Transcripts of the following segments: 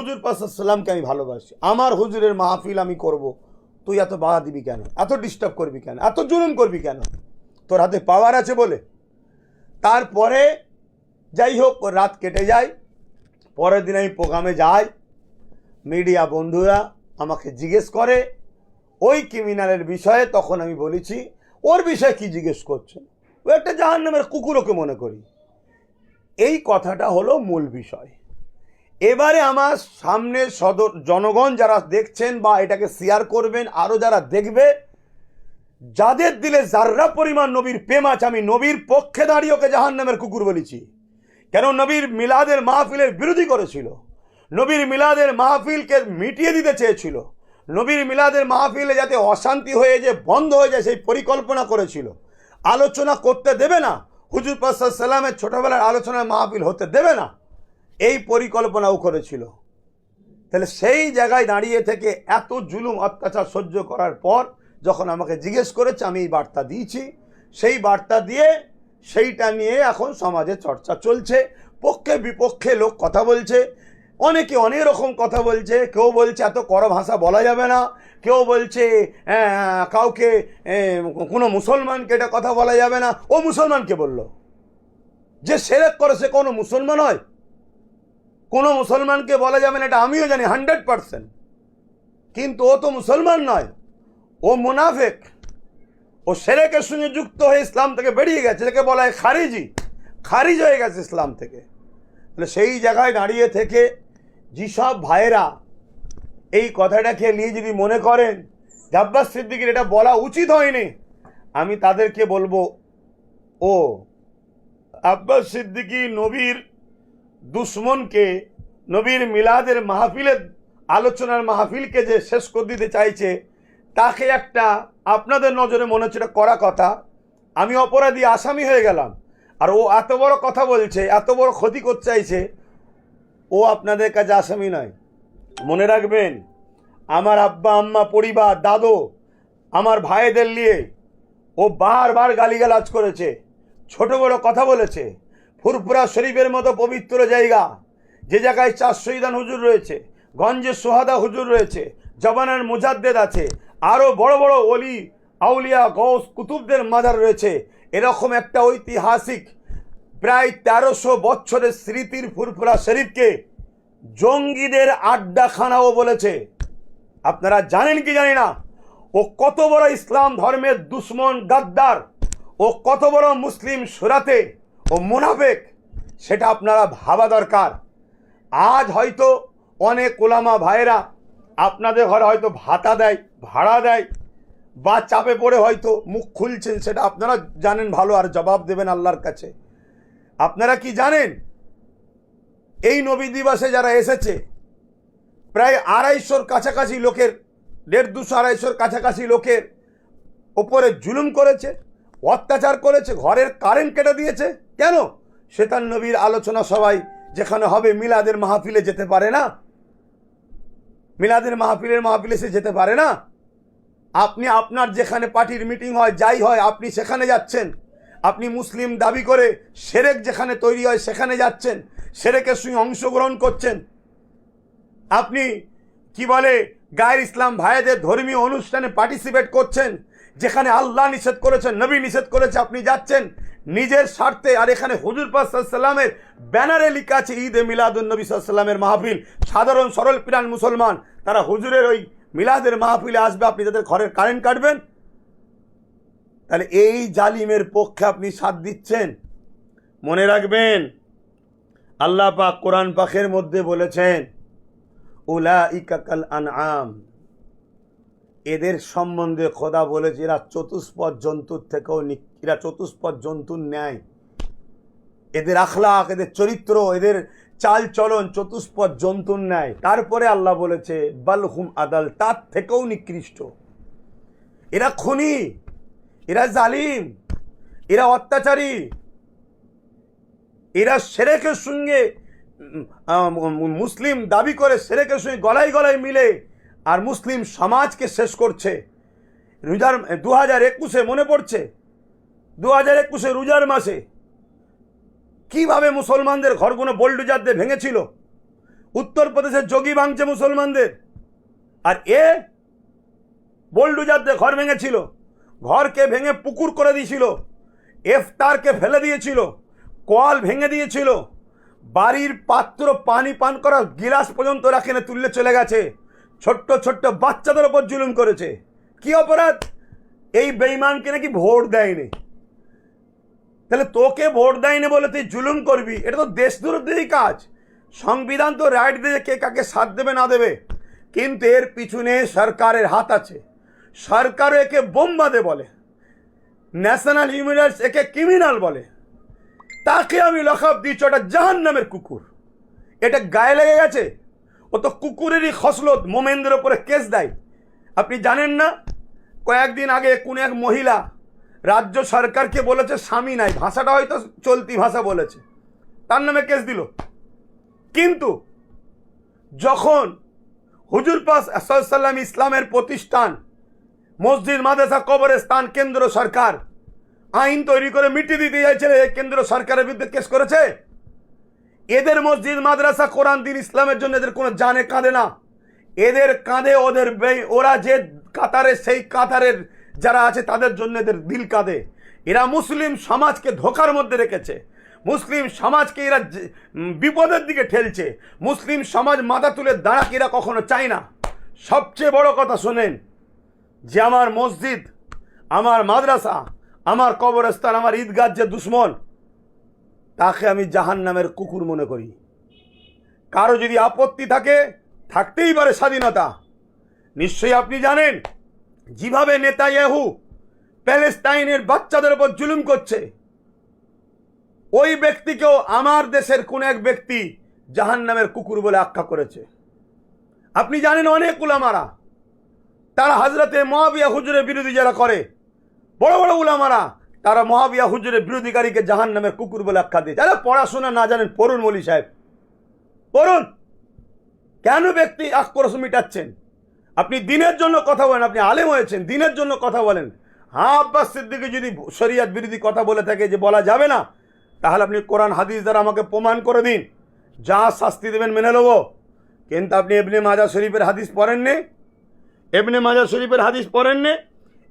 হুজুর পাসাল্লামকে আমি ভালোবাসি। আমার হুজুরের মাহফিল আমি করব। তুই এত বাধা দিবি কেন? এত ডিস্টার্ব করবি কেন? এত জুলুম করবি কেন? তোর হাতে পাওয়ার আছে বলে? তারপরে যাই হোক রাত কেটে যায়। পরের দিন আমি প্রোগ্রামে যাই। মিডিয়া বন্ধুরা আমাকে জিজ্ঞেস করে, ওই ক্রিমিনালের বিষয়ে তখন আমি বলেছি, ওর বিষয়ে কি জিজ্ঞেস করছেন ও একটা জাহান নামের কুকুরকে মনে করি। এই কথাটা হলো মূল বিষয়। এবারে আমার সামনে সদর জনগণ যারা দেখছেন বা এটাকে শেয়ার করবেন আরও যারা দেখবে, যাদের দিলে যার্রা পরিমাণ নবীর প্রেম আছে, আমি নবীর পক্ষে দাঁড়িয়ে ওকে জাহান নামের কুকুর বলেছি। কেন? নবীর মিলাদের মাহফিলের বিরোধী করেছিল। নবীর মিলাদের মাহফিলকে মিটিয়ে দিতে চেয়েছিল। নবীর মিলাদের মাহফিলে যাতে অশান্তি হয়ে যে বন্ধ হয়ে যায়, সেই পরিকল্পনা করেছিল। আলোচনা করতে দেবে না। হুজুর প্রসাদ সাল্লামের ছোটোবেলার আলোচনায় মাহফিল হতে দেবে না। এই পরিকল্পনাও করেছিল। তাহলে সেই জায়গায় দাঁড়িয়ে থেকে এত জুলুম, অত্যাচার সহ্য করার পর যখন আমাকে জিজ্ঞেস করেছে, আমি এই বার্তা দিয়েছি। সেই বার্তা দিয়ে সেইটা নিয়ে এখন সমাজে চর্চা চলছে। পক্ষে বিপক্ষে লোক কথা বলছে। অনেকে অনেক রকম কথা বলছে। কেউ বলছে, এত কড়া ভাষা বলা যাবে না। কেউ বলছে কাউকে কোনো মুসলমানকে এটা কথা বলা যাবে না। ও মুসলমানকে বলল। যে সেরেক করে, সে কোনো মুসলমান হয় কোনো মুসলমানকে বলা যাবে না, এটা আমিও জানি, হান্ড্রেড পারসেন্ট। কিন্তু ও তো মুসলমান নয়, ও মুনাফেক। ও সেরেকের সঙ্গে যুক্ত হয়ে ইসলাম থেকে বেরিয়ে গেছে যাকে বলা হয় খারিজি। খারিজ হয়ে গেছে ইসলাম থেকে। তাহলে সেই জায়গায় দাঁড়িয়ে থেকে যেসব ভাইয়েরা এই কথাটাকে নিয়ে যদি মনে করেন যে আব্বাস সিদ্দিকির এটা বলা উচিত হয়নি, আমি তাদেরকে বলব, ও আব্বাস সিদ্দিকি নবীর দুশ্মনকে নবীর মিলাদের মাহফিলের আলোচনার মাহফিলকে যে শেষ করে দিতে চাইছে, তাকে একটা আপনাদের নজরে মনে হচ্ছে করা কথা। আমি অপরাধী আসামি হয়ে গেলাম। আর ও এত বড় কথা বলছে, এত বড় ক্ষতি করতে চাইছে, ও আপনাদের কাছে আসামি নয়। মনে রাখবেন, আমার আব্বা, আম্মা, পরিবার, দাদু, আমার ভাইদের নিয়ে ও বারবার গালিগালাজ করেছে, ছোট বড় কথা বলেছে। ফুরফুরা শরীফের মতো পবিত্র জায়গা, যে জায়গায় চার শহীদান হুজুর রয়েছে, গঞ্জে সোহাদা হুজুর রয়েছে, জবানের মুজাদ্দেদ আছে আরও বড় বড় অলি আউলিয়া গৌস কুতুবদের মাজার রয়েছে। এরকম একটা ঐতিহাসিক, প্রায় তেরোশো বছরের স্মৃতির ফুরফুরা শরীফকে জঙ্গিদের আড্ডাখানাও বলেছে। আপনারা জানেন কি জানি না? ও কত বড় ইসলাম ধর্মের দুশ্মন গাদ্দার, ও কত বড় মুসলিম সুরাতে ও মুনাফেক, সেটা আপনারা ভাবা দরকার। আজ হয়তো অনেক ওলামা ভাইয়েরা আপনাদের ঘরে হয়তো ভাতা দেয়, ভাড়া দেয়, বা চাপে পড়ে হয়তো মুখ খুলছেন, সেটা আপনারা জানেন ভালো, আর জবাব দেবেন আল্লাহর কাছে। আপনারা কি জানেন? এই নবী দিবসে যারা এসেছে, প্রায় আড়াইশোর কাছাকাছি লোকের, দেড় দুশো আড়াইশোর কাছাকাছি লোকের ওপরে জুলুম করেছে, অত্যাচার করেছে, ঘরের কারেন্ট কেটে দিয়েছে। কেন শেতান নবীর আলোচনা সবাই যেখানে হবে মিলাদের মাহফিলে যেতে পারে না? মিলাদের মাহফিলের মাহফিলে সে যেতে পারে না? আপনি আপনার যেখানে পার্টির মিটিং হয়, যাই হয়, আপনি সেখানে যাচ্ছেন। আপনি মুসলিম দাবি করে সেরেক যেখানে তৈরি হয়, সেখানে যাচ্ছেন। সেরেকের সঙ্গে অংশগ্রহণ করছেন। আপনি কি বলে, গায়ের ইসলাম ভাইদের ধর্মীয় অনুষ্ঠানে পার্টিসিপেট করছেন, যেখানে আল্লাহ নিষেধ করেছেন, নবী নিষেধ করেছে, আপনি যাচ্ছেন। নিজের স্বার্থে, আর এখানে হুজুর পাসাল্লামের ব্যানারে লেখা আছে, ঈদ এ মিলাদুল নবী সাল্লামের মাহফিল। সাধারণ সরল পিরান মুসলমান, তারা হুজুরের ওই মিলাদের মাহফিলে আসবে, আপনি তাদের ঘরের কারেন্ট কাটবেন? তাহলে এই জালিমের পক্ষে আপনি সাথ দিচ্ছেন? মনে রাখবেন, আল্লাহ পাক কোরআন পাখের মধ্যে বলেছেন উলা ইকাকাল আনআম। এদের সম্বন্ধে খোদা বলেছে, এরা চতুষ্পদ জন্তুর থেকেও এরা চতুষ্পদ জন্তুর ন্যায়। এদের আখলাক এদের চরিত্র, এদের চাল চলন চতুষ্পদ জন্তুর ন্যায়। তারপরে আল্লাহ বলেছে বালহুম আদাল, তার থেকেও নিকৃষ্ট। এরা খুনি, এরা জালিম, এরা অত্যাচারী, এরা সেরেকের সঙ্গে মুসলিম দাবি করে সেরেকের সঙ্গে গলায় গলায় মিলে। আর মুসলিম সমাজকে শেষ করছে। রোজার দু হাজার একুশে মনে পড়ছে? দু হাজার একুশে রোজার মাসে কীভাবে মুসলমানদের ঘরগুলো বোল্ডুজার দিয়ে ভেঙেছিল? উত্তরপ্রদেশের যোগী ভাঙছে মুসলমানদের। আর এ বোল্ডুজারদের ঘর ভেঙেছিল। ঘরকে ভেঙে পুকুর করে দিয়েছিল। এফতারকে ফেলে দিয়েছিল। কল ভেঙে দিয়েছিল। বাড়ির পাত্র পানি পান করার গিলাস পর্যন্ত রাখেনে তুললে চলে গেছে। ছোট্ট ছোট্ট বাচ্চাদের ওপর জুলুম করেছে। কি অপরাধ? এই বেইমানকে নাকি ভোট দেয়নি। তাহলে তোকে ভোট দেয়নি বলে তুই জুলুম করবি? এটা তো দেশ দেশবিরোধী কাজ। সংবিধান তো রাইট দিয়ে কে কাকে সাথ দেবে, না দেবে। কিন্তু এর পিছনে সরকারের হাত আছে। সরকারও একে বোম্বাদে বলে। ন্যাশনাল হিউম্যান একে ক্রিমিনাল বলে। তাকে আমি লখাব দিচ্ছি ওটা জাহান নামের কুকুর। এটা গায়ে লেগে গেছে? ও তো কুকুরেরই খসলত, মোমেনদের ওপরে কেস দেয়। আপনি জানেন না? কয়েকদিন আগে কোন এক মহিলা রাজ্য সরকারকে বলেছে, স্বামী নাই, ভাষাটা হয়তো চলতি ভাষা বলেছে। তার নামে কেস দিল। কিন্তু যখন হুজুর পাস সাল্লাম ইসলামের প্রতিষ্ঠান, মসজিদ, মাদ্রাসা, কবরস্থান, কেন্দ্র সরকার আইন তৈরি করে মিটিয়ে দিতে চাইছে কেন্দ্র সরকারের বিরুদ্ধে কেস করেছে? এদের মসজিদ, মাদ্রাসা, কোরআন, দিন, ইসলামের জন্য এদের কোনো জানে কাঁদে না। এদের কাঁদে, ওদের ওরা যে কাতারে, সেই কাতারের যারা আছে, তাদের জন্য এদের দিল কাঁদে। এরা মুসলিম সমাজকে ধোকার মধ্যে রেখেছে। মুসলিম সমাজকে এরা বিপদের দিকে ঠেলছে। মুসলিম সমাজ মাথা তুলে দাঁড়াকে এরা কখনো চায় না? সবচেয়ে বড় কথা শোনেন, যে আমার মসজিদ, আমার মাদ্রাসা, আমার কবরস্থান, আমার ঈদগাহ যে দুশ্মন তাকে আমি জাহান নামের কুকুর মনে করি। কারও যদি আপত্তি থাকে, থাকতেই পারে স্বাধীনতা। নিশ্চয়ই আপনি জানেন, যেভাবে নেতা ইয়াহু প্যালেস্টাইনের বাচ্চাদের উপর জুলুম করছে, ওই ব্যক্তিকেও আমার দেশের কোন এক ব্যক্তি জাহান নামের কুকুর বলে আখ্যা করেছে। আপনি জানেন অনেক উলামারা, তারা হাজরাতে মহাবিয়া হুজুরের বিরোধী যারা করে, বড় বড় উলামারা তারা মহাবিয়া হুজুরের বিরোধীকারীকে জাহান নামের কুকুর বলে আখ্যা দিয়েছে। আরে পড়াশোনা না জানেন, পড়ুন মলি সাহেব। পড়ুন। কেন ব্যক্তি আক্রোশ মিটাচ্ছেন? আপনি দিনের জন্য কথা বলেন, আপনি আলেম হয়েছেন, দিনের জন্য কথা বলেন। হ্যাঁ আব্বাস সিদ্দিকি যদি শরিয়াত বিরোধী কথা বলে থাকে যে বলা যাবে না, তাহলে আপনি কোরআন, হাদিস দ্বারা আমাকে প্রমাণ করে দিন। যা শাস্তি দেবেন মেনে নেব। কিন্তু আপনি এমনি মাজা শরীফের হাদিস পড়েননি? এবনে মাজা শরীফের হাদিস পড়েননি?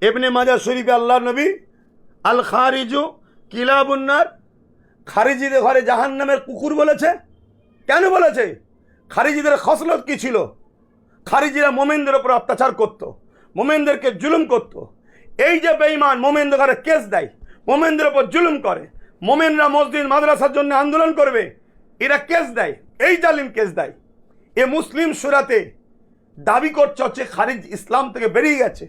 এবনে মাজা শরীফে আল্লাহ নবী আল খারিজু কিলাবুন্নার খারিজিদের ঘরে জাহান নামের কুকুর বলেছে। কেন বলেছে? খারিজিদের খসলত কি ছিল? খারিজিরা মোমেনদের ওপর অত্যাচার করত, মোমেনদেরকে জুলুম করত। এই যে বেঈমান মোমেনদের ঘরে কেস দেয়, মোমেনদের ওপর জুলুম করে, মোমেনরা মসজিদ, মাদ্রাসার জন্য আন্দোলন করবে, এরা কেস দেয়, এই জালিম কেস দেয়। এ মুসলিম সুরাতে দাবি করছে হচ্ছে খারিজ ইসলাম থেকে বেরিয়ে গেছে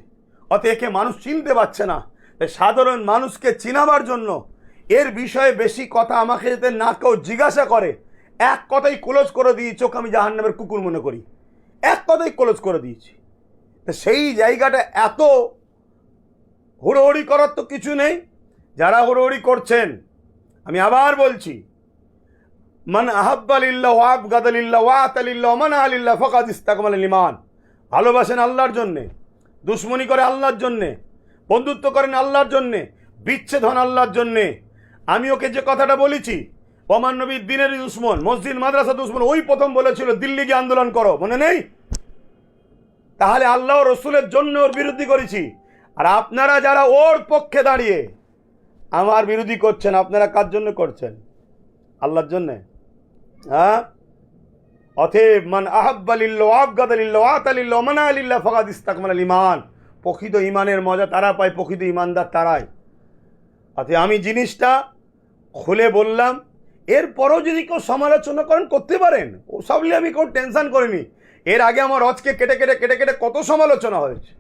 অত একে মানুষ চিনতে পারছে না। সাধারণ মানুষকে চিনাবার জন্য এর বিষয়ে বেশি কথা আমাকে যাতে না কেউ জিজ্ঞাসা করে। এক কথাই ক্লোজ করে দিয়েছি চোখ আমি জাহান্নামের কুকুর মনে করি। এক কথাই ক্লোজ করে দিয়েছি। তা সেই জায়গাটা এত হুড়োহুড়ি করার তো কিছু নেই। যারা হুড়োহুড়ি করছেন, আমি আবার বলছি, মান আহাব্বালিল্লাহ ওয়াব গাদালিল্লাহ ওয়াতালিল্লাহ মান আলিল্লাহ ফকাদ ইস্তাকমাল ইমান। ভালোবাসেন আল্লাহর জন্যে, দুশ্মনী করে আল্লাহর জন্যে বন্ধুত্ব করেন আল্লাহর জন্যে, বিচ্ছেদ হন আল্লাহর জন্যে। আমি ওকে যে কথাটা বলেছি, ওমান নবীর দিনের দুশ্মন, মসজিদ, মাদ্রাসা দুশ্মন, ওই প্রথম বলেছিল, দিল্লি গিয়ে আন্দোলন করো, মনে নেই? তাহলে আল্লাহ রসুলের জন্য ওর বিরোধী করেছি। আর আপনারা যারা ওর পক্ষে দাঁড়িয়ে আমার বিরোধী করছেন, আপনারা কার জন্য করছেন? আল্লাহর জন্যে। হ্যাঁ? অথেব মান আহাব্বালিল্ল আবগাদালিল্ল আতালিল্ল মানা আলিল্লা ফকাদ ইস্তাকমাল ইমান প্রকৃত ইমানের মজা তারা পায়, প্রকৃত ইমানদার তারাই। অতএব আমি জিনিসটা খুলে বললাম, এরপরও যদি কেউ সমালোচনা করেন, করতে পারেন। ও সব নিয়ে আমি কেউ টেনশন করিনি। এর আগে আমার রজকে কেটে কেটে কেটে কেটে কত সমালোচনা হয়েছে,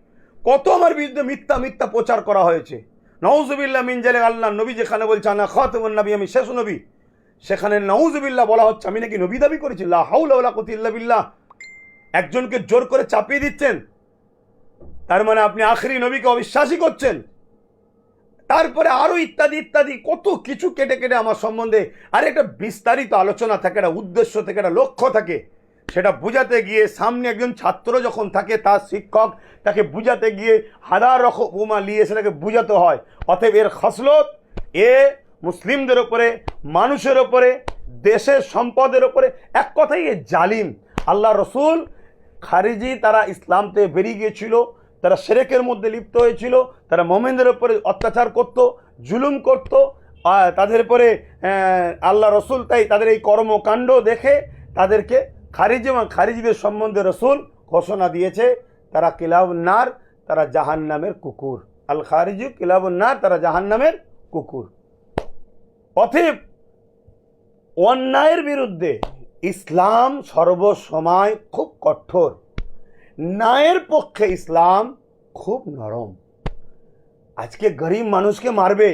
কত আমার বিরুদ্ধে মিথ্যা মিথ্যা প্রচার করা হয়েছে। নওজুবিল্লা মিনজালে আল্লাহ, নবী যেখানে বলছে, আনা খাতমুন নবী আমি শেষ নবী। সেখানে নওজুবিল্লাহ বলা হচ্ছে, আমি নাকি নবী দাবি করেছি? লা হাউলা ওয়ালা বিল্লাহ। একজনকে জোর করে চাপিয়ে দিচ্ছেন তার মানে আপনি আখরি নবীকে অবিশ্বাসী করছেন। তারপরে আরও ইত্যাদি ইত্যাদি, কত কিছু কেটে কেটে আমার সম্বন্ধে আর একটা বিস্তারিত আলোচনা থাকে, একটা উদ্দেশ্য থেকে, একটা লক্ষ্য থাকে, সেটা বুঝাতে গিয়ে সামনে একজন ছাত্র যখন থাকে, তার শিক্ষক তাকে বুঝাতে গিয়ে হাজার রকম উপমা নিয়ে সেটাকে বুঝাতে হয়। অতএব এর খসলত এ, মুসলিমদের ওপরে মানুষের ওপরে দেশের সম্পদের ওপরে এক কথাই এ জালিম। আল্লাহ রসুল খারিজি তারা ইসলামতে বেরিয়ে গিয়েছিল তারা সেরেকের মধ্যে লিপ্ত হয়েছিল, তারা মোমেনদের উপরে অত্যাচার করত, জুলুম করত তাদের পরে আল্লাহ রসুল তাই তাদের এই কর্মকাণ্ড দেখে তাদেরকে খারিজ এবং খারিজিদের সম্বন্ধে রসুল ঘোষণা দিয়েছে, তারা কিলাবনার তারা জাহান নামের কুকুর। আল খারিজু কিলাবনার তারা জাহান নামের কুকুর। অতএব, অন্যায়ের বিরুদ্ধে ইসলাম সর্বসময় খুব কঠোর। ন্যায়ের পক্ষে ইসলাম খুব নরম আজকে গরিব মানুষকে মারবে